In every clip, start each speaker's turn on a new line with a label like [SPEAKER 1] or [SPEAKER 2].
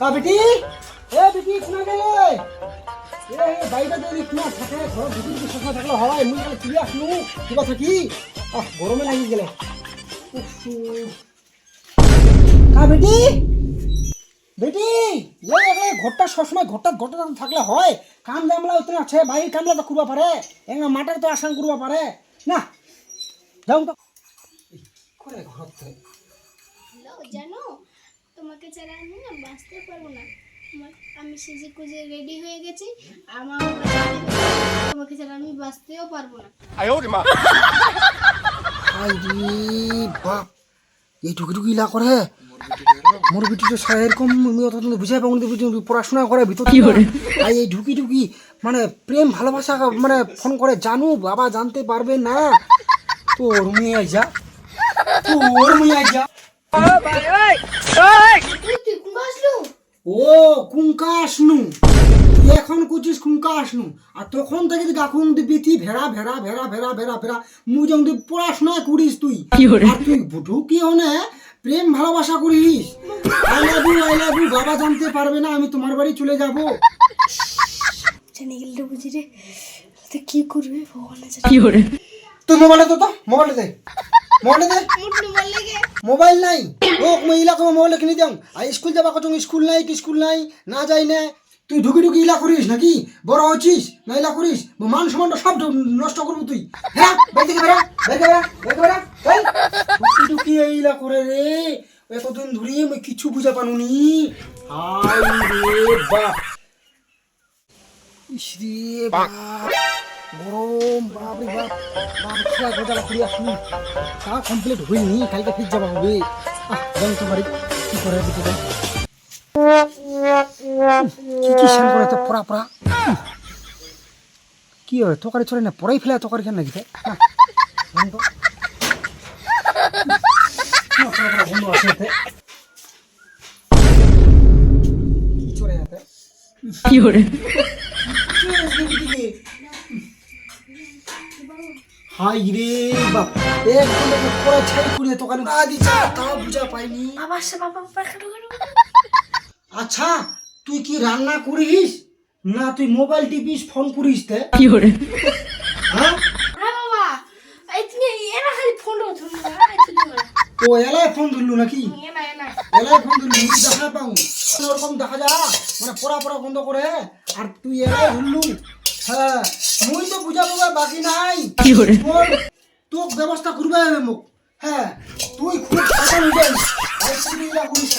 [SPEAKER 1] কা বেটি? এ বেটি এ এ যদি থাকে, ঘর ভিতরে যদি সফা থাকলে হয় মুই থাকি? আহ, গরমে লাগি গেলে। কা বেটি? বেটি, এ ঘরটা সবসময় ঘরটা ঘরটা থাকলে হয়। কাম জামলা উতনে আছে বাইরে কামলা তো করবা পারে। এঙ্গা মাটার তো আসান করবা পারে। না, যাও তো। করে ঘর
[SPEAKER 2] জানো তোমাকে ছাড়া আমি না বাঁচতে পারব না। আমি সেজে কুজে রেডি হয়ে গেছি। আমার তোমাকে ছাড়া আমি বাঁচতেও পারব না।
[SPEAKER 1] বাপ। ইলা করে। মোর এরকম আমি অত বুঝাই পাবো পড়াশোনা করে ভিতর কি করে? আর এই ঢুকি ঢুকি মানে প্রেম ভালোবাসা মানে ফোন করে জানু বাবা জানতে পারবে না। তোর মেয়ে যা। তোর মেয়ে যা।
[SPEAKER 2] তুই তুই
[SPEAKER 1] ও কুঙ্কা আসনু এখন কুচিস কুঙ্কা আসনু আর তখন থেকে তুই দিবি তুই ভেড়া ভেড়া ভেড়া ভেড়া ভেড়া ভেড়া যেমন তুই পড়াশোনা করিস তুই। আর তুই ঢুকি হনে? প্রেম ভালোবাসা করিস? I love you I love you বাবা জানতে পারবে না আমি তোমার বাড়ি চলে যাব।
[SPEAKER 2] জানি গেলে বুঝি রে। তো কি করবে? ভগবান জানে।
[SPEAKER 1] তুই মোবাইলে তো তো মোবাইলে দে। দে
[SPEAKER 2] গে
[SPEAKER 1] মোবাইল নাই। ও মোবাইল কিনে দিও আর স্কুল যাবা কত স্কুল নাই স্কুল নাই না যাই না। তুই ঢুকি ঢুকি ইলা করিস নাকি? বড় হচ্ছিস না ইলা করিস? মান সম্মানটা সব নষ্ট করব তুই। হ্যাঁ বেড়া বেড়া বেড়া ঢুকি ঢুকি ইলা করে রে এতদিন ধরে আমি কিছু বুঝা পানুনি। হাই রে বাপ। ইস রে বাপ। গরম বাপ। রে বাপ বাপ আসুন তা কমপ্লিট হয়নি, কালকে ফির হবে। আহ কি করে দিতে কি করে তো পড়া পড়া? কি হয়, তরকারি চলে না, পড়াই ফেলে তরকারি কেন নাকি? বন্ধ। আছে কি চলে
[SPEAKER 3] কি
[SPEAKER 1] হাই রে বাপ। এক ঘণ্টা পড়া ছাই করে তখন না দিচ্ছে তাও বুঝা পাইনি।
[SPEAKER 2] বাবা সে বাবা
[SPEAKER 1] আচ্ছা তুই কি রান্না করিস? না তুই মোবাইল টিপিস ফোন করিস তে?
[SPEAKER 3] কি hore
[SPEAKER 1] হ্যাঁ?
[SPEAKER 2] হ্যাঁ বাবা। এই তুমি এনা খালি ফোন ধরুন
[SPEAKER 1] ও এলাই ফোন ধরলু নাকি?
[SPEAKER 2] এনা এনা
[SPEAKER 1] এলাই। ফোন ধরলু দেখা পাও ওরকম দেখা যা মানে পড়া পড়া বন্ধ করে আর তুই এলাই ধরলু হ্যাঁ মুই তো বুঝা পাবার বাকি নাই।
[SPEAKER 3] কি
[SPEAKER 1] ব্যবস্থা করবে হ্যাঁ তুই খুব আর করিস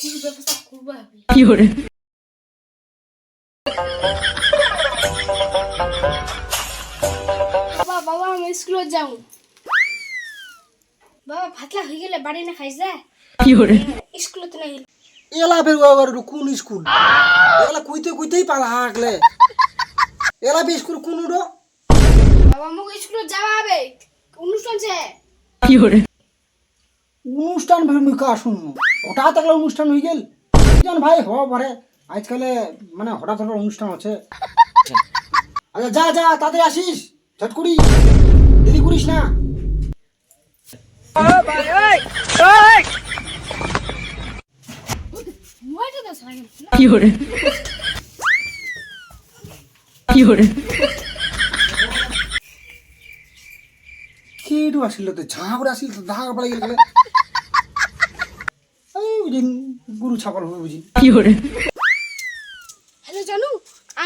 [SPEAKER 2] কি ব্যবস্থা করব
[SPEAKER 3] কি hore
[SPEAKER 2] বাবা বাবা আমি স্কুলে যাও। বাবা ভাতলা হয়ে গেলে বাড়ি না খাইস যা।
[SPEAKER 3] কি
[SPEAKER 2] স্কুলে তো নাই।
[SPEAKER 1] এলা বের বাবার কোন স্কুল? এলা কইতে কইতেই পালা হাগলে। এলা বে স্কুল কোন উডো
[SPEAKER 2] বাবা আমাকে স্কুলে যাওয়া হবে। অনুষ্ঠান আছে
[SPEAKER 3] কি hore
[SPEAKER 1] অনুষ্ঠান ভূমিকা শুন। ওটা থাকলে অনুষ্ঠান হয়ে গেল। জান ভাই হওয়া পারে আজকালে মানে হঠাৎ হঠাৎ অনুষ্ঠান আছে। আচ্ছা যা যা তাদের আসিস। ঝট করি। দেরি করিস না।
[SPEAKER 2] মোবাইলটা তো সারা গেল
[SPEAKER 3] কি hore কি hore
[SPEAKER 1] কেটু আসিল তো? করে আসিল তো? ধাঁ পালাই গেল এই বুঝি গরু ছাগল হবে বুঝি।
[SPEAKER 3] কি hore
[SPEAKER 2] হ্যালো জানু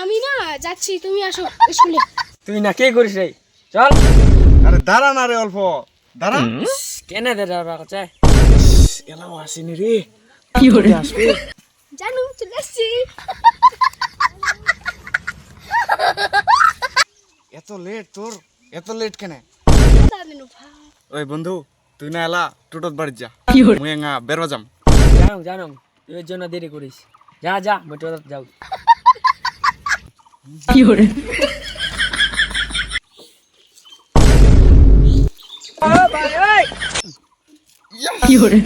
[SPEAKER 2] আমি না যাচ্ছি তুমি আসো স্কুলে।
[SPEAKER 4] তুই না কে করিস রে? চল।
[SPEAKER 5] আরে দাঁড়া না রে অল্প। দাঁড়া।
[SPEAKER 4] কেনে দে ওরা কাছে
[SPEAKER 5] এলাও আসেনি রে।
[SPEAKER 3] কি hore
[SPEAKER 5] আসবে।
[SPEAKER 2] জানু চলে আসছি।
[SPEAKER 5] এত লেট তোর? এত লেট কেন? ওই বন্ধু তুই না এলা টোটোত বাড়ি যা। মুই এঙ্গা বেরবা যাম।
[SPEAKER 4] জানো জানো তুই এর জন্য দেরি করিস। যা যা মোটর যাও।
[SPEAKER 3] কি hore কি hore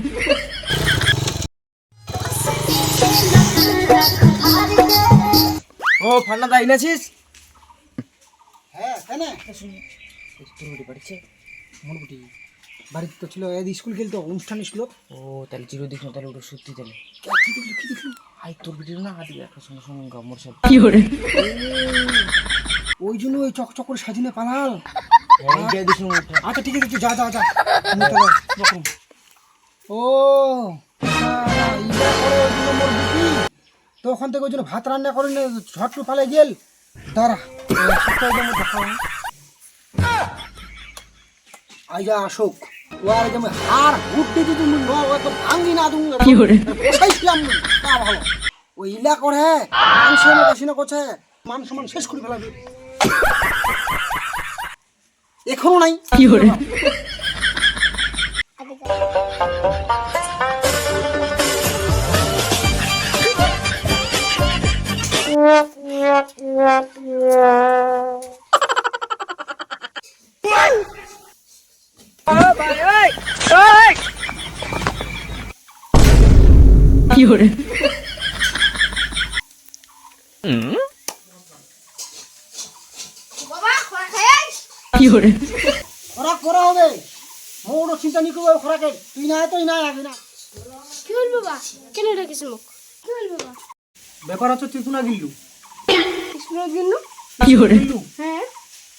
[SPEAKER 4] ও ফান্না দা ইনাছিস
[SPEAKER 1] হ্যাঁ হ্যাঁ
[SPEAKER 4] বাড়িছে?
[SPEAKER 1] মোটামুটি বাড়িতে তো ছিল এই স্কুল গেল তো অনুষ্ঠান ছিল।
[SPEAKER 4] ও তাহলে চির দেখল তাহলে ওটা সত্যি তাহলে।
[SPEAKER 1] কি দেখল কি দেখল?
[SPEAKER 4] হাই তোর ভিডিও না হাতি একটা সঙ্গে সঙ্গে গামর সব
[SPEAKER 3] Fiore,
[SPEAKER 1] ওই জন্য ওই চকচক করে সাজিনে পালাল।
[SPEAKER 4] ওটা।
[SPEAKER 1] আচ্ছা ঠিক আছে যা যা যা। রকম ও তো ওখান থেকে ওই জন্য ভাত রান্না করে না ঝটটু পালে গেল। দাঁড়া। আইজা আসুক। ও আর যেমন হার উঠতে যদি মুই ন একদম বসাইছিলাম তা ভালো। ওই ইলা করে মান করছে মান সম্মান শেষ করে ফেলাবে। এখনও নাই।
[SPEAKER 3] Fiore, Fiore,
[SPEAKER 1] খরাক করা হবে। মোরও চিন্তা নি করবে খরাকে। তুই না তুই না আগে না।
[SPEAKER 2] কি বাবা? কেন ডাকিস মুখ? কি বাবা?
[SPEAKER 1] ব্যাপার তুই কোনা গিল্লু?
[SPEAKER 2] হ্যাঁ।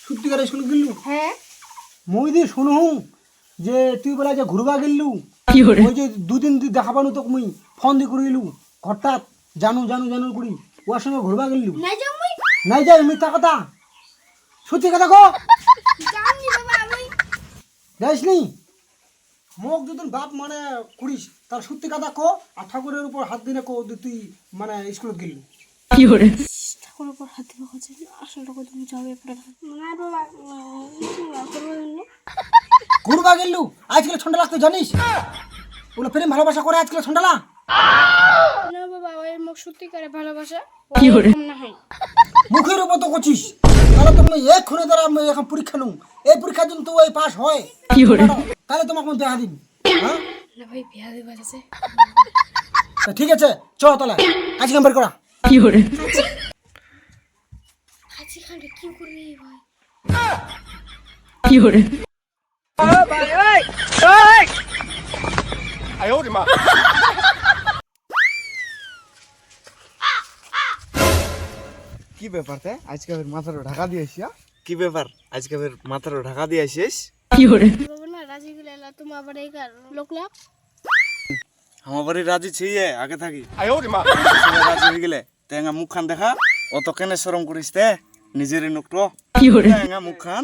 [SPEAKER 1] সত্যিকার স্কুল গিল্লু?
[SPEAKER 2] হ্যাঁ।
[SPEAKER 1] মই দি শুনু যে তুই বলে যে ঘুরবা গেললু?
[SPEAKER 3] Fiore,
[SPEAKER 1] ওই যে দুদিন দেখা পানু তোক মুই ফোন দি করিলু হঠাৎ জানু জানু জানু করি ওর সঙ্গে ঘুরবা গেললু
[SPEAKER 2] নাই
[SPEAKER 1] যাই মিথ্যা কথা সত্যি কথা কো যাইস নি মোক যদি বাপ মানে করিস তার সত্যি কথা কো আর ঠাকুরের উপর হাত দিনে কো তুই মানে স্কুলত গেললু
[SPEAKER 3] Fiore,
[SPEAKER 2] ঠাকুর উপর হাত দিবা হচ্ছে আসলটা তুমি যাবে পড়া না না
[SPEAKER 1] ঘুরবা গেললু আজকাল ঠান্ডা লাগতো জানিস? ওগুলো প্রেম ভালোবাসা করে আজকাল ঠান্ডা লাগ।
[SPEAKER 2] না বাবা ওই মুখ সত্যি করে ভালোবাসা
[SPEAKER 3] কি করে?
[SPEAKER 2] না হয়।
[SPEAKER 1] মুখের উপর তো করছিস। তাহলে তুমি এক খুনে দ্বারা আমি এখন পরীক্ষা নুম এই পরীক্ষা যদি তো ওই পাস হয়।
[SPEAKER 3] কি Fiore,
[SPEAKER 1] তাহলে তোমাকে আমি দেখা দিন হ্যাঁ?
[SPEAKER 2] না ভাই বিয়া দেবা আছে
[SPEAKER 1] তা ঠিক আছে চ তাহলে আজকে বের করা।
[SPEAKER 2] কি খানটা কি করবি ভাই?
[SPEAKER 3] Fiore,
[SPEAKER 5] কি ব্যাপার তে? আজকে আবার মাথার ঢাকা দিয়ে আসিয়া? কি ব্যাপার? আজকে আবার মাথার ঢাকা দিয়ে আসিস?
[SPEAKER 3] Fiore,
[SPEAKER 2] বাবা না রাজি গেলে এলা আবার এই কার লোকলা
[SPEAKER 5] আমার বাড়ি রাজি ছিয়ে আগে থাকি। সবাই রাজি হয়ে গেলে তেঙ্গা মুখ খান দেখা অত কেনে সরম করিস তে নিজের নোকটো।
[SPEAKER 3] Fiore,
[SPEAKER 5] তেঙ্গা মুখ খান।